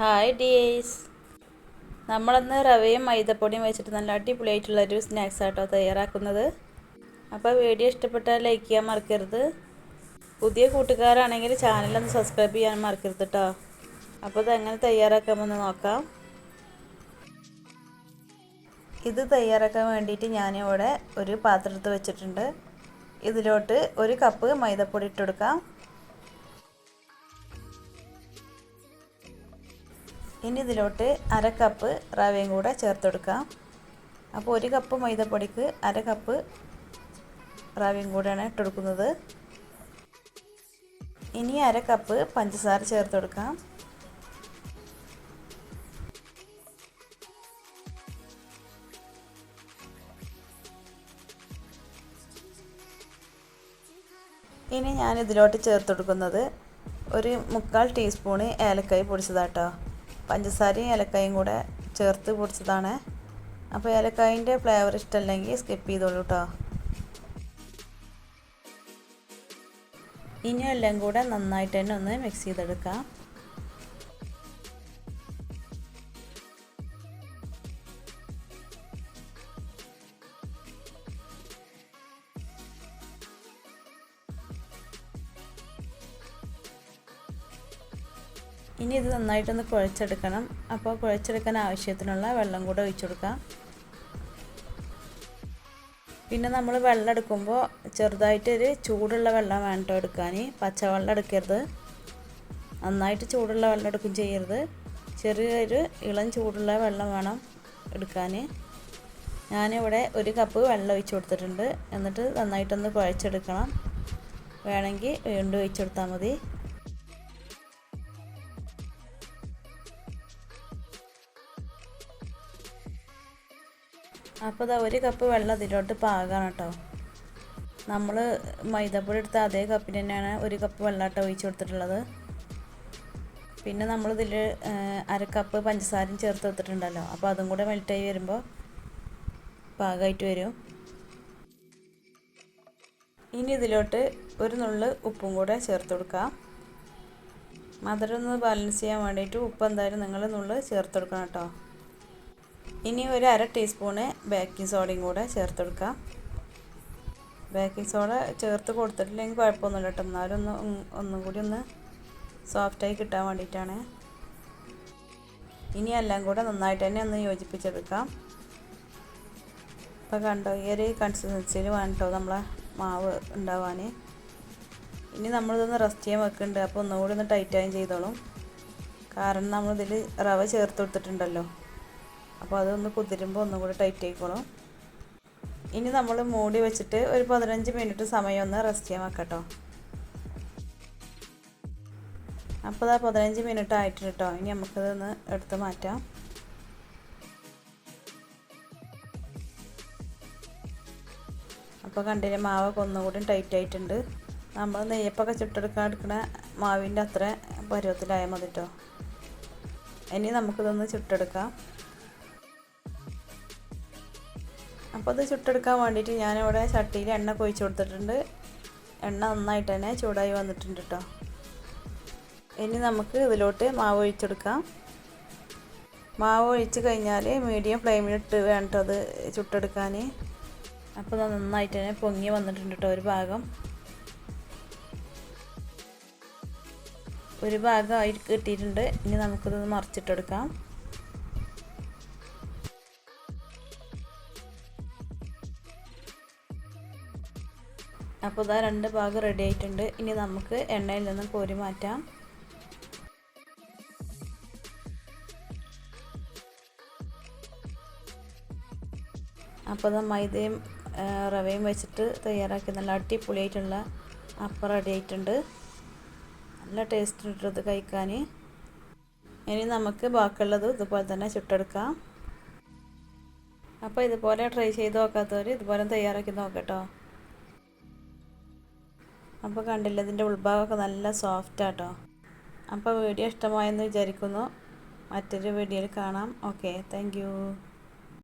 Hi ഡിയേസ് നമ്മളിന്ന് റവയും മൈദപ്പൊടിയും വെച്ചിട്ട് നല്ല അടിപൊളിയായിട്ടുള്ളൊരു സ്നാക്സ് ആട്ടോ തയ്യാറാക്കുന്നത്. അപ്പോൾ വീഡിയോ ഇഷ്ടപ്പെട്ടാൽ ലൈക്ക് ചെയ്യാൻ മറക്കരുത്. പുതിയ കൂട്ടുകാരാണെങ്കിൽ ചാനലൊന്ന് സബ്സ്ക്രൈബ് ചെയ്യാൻ മറക്കരുത് കേട്ടോ അപ്പോൾ ഇതെങ്ങനെ തയ്യാറാക്കാമെന്ന് നോക്കാം. ഇത് തയ്യാറാക്കാൻ വേണ്ടിയിട്ട് ഞാനിവിടെ ഒരു പാത്രത്ത് വെച്ചിട്ടുണ്ട്. ഇതിലോട്ട് ഒരു കപ്പ് മൈദപ്പൊടി ഇട്ടെടുക്കാം ഇനി ഇതിലോട്ട് അര കപ്പ് റവയും കൂടെ ചേർത്ത് കൊടുക്കാം അപ്പോൾ ഒരു കപ്പ് മൈദപ്പൊടിക്ക് അര കപ്പ് റവയും കൂടെയാണ് ഇട്ടെടുക്കുന്നത്. ഇനി അര കപ്പ് പഞ്ചസാര ചേർത്ത് കൊടുക്കാം ഇനി ഞാൻ ഇതിലോട്ട് ചേർത്ത് കൊടുക്കുന്നത് ഒരു മുക്കാൽ ടീസ്പൂണ് ഏലക്കായി പൊടിച്ചതാട്ടോ. പഞ്ചസാരയും ഏലക്കായും കൂടെ ചേർത്ത് പൊടിച്ചതാണ്. അപ്പോൾ ഏലക്കായിന്റെ ഫ്ലേവർ ഇഷ്ടമല്ലെങ്കിൽ സ്കിപ്പ് ചെയ്തോളൂ കേട്ടോ ഇനിയും എല്ലാം കൂടെ നന്നായിട്ട് തന്നെ ഒന്ന് മിക്സ് ചെയ്തെടുക്കാം. ഇനി ഇത് നന്നായിട്ടൊന്ന് കുഴച്ചെടുക്കണം. അപ്പോൾ കുഴച്ചെടുക്കാൻ ആവശ്യത്തിനുള്ള വെള്ളം കൂടെ ഒഴിച്ചു കൊടുക്കാം. പിന്നെ നമ്മൾ വെള്ളം എടുക്കുമ്പോൾ ചെറുതായിട്ടൊരു ചൂടുള്ള വെള്ളം വേണ്ട എടുക്കാൻ. പച്ചവെള്ളം എടുക്കരുത്. നന്നായിട്ട് ചൂടുള്ള വെള്ളം എടുക്കും ചെയ്യരുത്. ചെറിയൊരു ഇളം ചൂടുള്ള വെള്ളം വേണം എടുക്കാൻ. ഞാനിവിടെ ഒരു കപ്പ് വെള്ളം ഒഴിച്ചു കൊടുത്തിട്ടുണ്ട്. എന്നിട്ട് നന്നായിട്ടൊന്ന് കുഴച്ചെടുക്കണം. വേണമെങ്കിൽ വീണ്ടും ഒഴിച്ചു കൊടുത്താൽ മതി. അപ്പോൾ ഇതാ ഒരു കപ്പ് വെള്ളം അതിലോട്ട് പാകാണ് കേട്ടോ നമ്മൾ മൈദപ്പൊടി എടുത്ത അതേ കപ്പിന് തന്നെയാണ് ഒരു കപ്പ് വെള്ളമാട്ടോ ഒഴിച്ചു കൊടുത്തിട്ടുള്ളത്. പിന്നെ നമ്മളിതിൽ അര കപ്പ് പഞ്ചസാരയും ചേർത്ത് വെച്ചിട്ടുണ്ടല്ലോ അപ്പോൾ അതും കൂടെ മെൽറ്റായി വരുമ്പോൾ പാകമായിട്ട് വരും. ഇനി ഇതിലോട്ട് ഒരു നുള്ള് ഉപ്പും കൂടെ ചേർത്ത് കൊടുക്കാം. മധുരം ഒന്ന് ബാലൻസ് ചെയ്യാൻ വേണ്ടിയിട്ട് ഉപ്പ് എന്തായാലും നിങ്ങൾ നുള്ള് ചേർത്ത് കൊടുക്കണം കേട്ടോ. ഇനി ഒരു അര ടീസ്പൂണ് ബേക്കിംഗ് സോഡയും കൂടെ ചേർത്ത് കൊടുക്കാം. ബേക്കിംഗ് സോഡ ചേർത്ത് കൊടുത്തിട്ടില്ലെങ്കിൽ കുഴപ്പമൊന്നുമില്ല കേട്ടോ. എന്നാലും ഒന്ന് ഒന്നും കൂടി ഒന്ന് സോഫ്റ്റായി കിട്ടാൻ വേണ്ടിയിട്ടാണ്. ഇനി എല്ലാം കൂടെ നന്നായിട്ട് തന്നെ ഒന്ന് യോജിപ്പിച്ചെടുക്കാം. ഇപ്പോൾ കണ്ടോ ഈ ഒരു കൺസിസ്റ്റൻസിയിൽ വേണം കേട്ടോ നമ്മളെ മാവ് ഉണ്ടാവാൻ ഇനി നമ്മളിതൊന്ന് റെസ്റ്റ് ചെയ്യാൻ വെക്കുന്നുണ്ട്. അപ്പോൾ ഒന്നുകൂടി ഒന്ന് ടൈറ്റായും ചെയ്തോളും. കാരണം നമ്മളിതിൽ റവ ചേർത്ത് കൊടുത്തിട്ടുണ്ടല്ലോ. അപ്പോൾ അതൊന്ന് കുതിരുമ്പോൾ ഒന്നും കൂടി ടൈറ്റ് ആയിക്കോളും. ഇനി നമ്മൾ മൂടി വെച്ചിട്ട് ഒരു പതിനഞ്ച് മിനിറ്റ് സമയം ഒന്ന് റെസ്റ്റ് ചെയ്യാൻ വെക്കട്ടോ. അപ്പോൾ അതാ പതിനഞ്ച് മിനിറ്റ് ആയിട്ടുണ്ട് കേട്ടോ ഇനി നമുക്കതൊന്ന് എടുത്ത് മാറ്റാം. അപ്പോൾ കണ്ടില്ലേ മാവൊക്കെ ഒന്നുകൂടി ടൈറ്റ് ആയിട്ടുണ്ട്. നമ്മൾ നെയ്യപ്പൊക്കെ ചുട്ടെടുക്കാൻ എടുക്കുന്ന മാവിന്റെ അത്ര പരുവത്തിലായാൽ മതി കേട്ടോ ഇനി നമുക്കിതൊന്ന് ചുട്ടെടുക്കാം. അപ്പോൾ അത് ചുട്ടെടുക്കാൻ വേണ്ടിയിട്ട് ഞാനിവിടെ ചട്ടിയിൽ എണ്ണ കൊഴിച്ച് കൊടുത്തിട്ടുണ്ട്. എണ്ണ നന്നായിട്ട് തന്നെ ചൂടായി വന്നിട്ടുണ്ട് കേട്ടോ ഇനി നമുക്ക് ഇതിലോട്ട് മാവ് ഒഴിച്ചെടുക്കാം. മാവ് ഒഴിച്ച് കഴിഞ്ഞാൽ മീഡിയം ഫ്ലെയിമിലിട്ട് വേണ്ട അത് ചുട്ടെടുക്കാൻ അപ്പോൾ നന്നായിട്ട് തന്നെ പൊങ്ങി വന്നിട്ടുണ്ട് കേട്ടോ ഒരു ഭാഗം. ഒരു ഭാഗം ആയിട്ട് കിട്ടിയിട്ടുണ്ട്. ഇനി നമുക്കിതൊന്ന് മറിച്ചിട്ടെടുക്കാം. അപ്പോൾ ഇതാ രണ്ട് ഭാഗം റെഡി ആയിട്ടുണ്ട്. ഇനി നമുക്ക് എണ്ണയിൽ നിന്ന് കോരി മാറ്റാം. അപ്പോൾ ഇതാ മൈദയും റവയും വെച്ചിട്ട് തയ്യാറാക്കി. നല്ല അടിപൊളിയായിട്ടുള്ള അപ്പം റെഡി ആയിട്ടുണ്ട്. നല്ല ടേസ്റ്റ് ഇട്ടത് കഴിക്കാൻ ഇനി നമുക്ക് ബാക്കിയുള്ളത് ഇതുപോലെ തന്നെ ചുട്ടെടുക്കാം. അപ്പോൾ ഇതുപോലെ ട്രൈ ചെയ്ത് നോക്കാത്തവർ ഇതുപോലെ തയ്യാറാക്കി നോക്കട്ടോ അപ്പോൾ കണ്ടില്ല ഇതിന്റെ ഉൾഭാഗമൊക്കെ നല്ല സോഫ്റ്റ് ആട്ടോ. അപ്പോൾ വീഡിയോ ഇഷ്ടമായെന്ന് വിചാരിക്കുന്നു. മറ്റൊരു വീഡിയോയിൽ കാണാം. Okay thank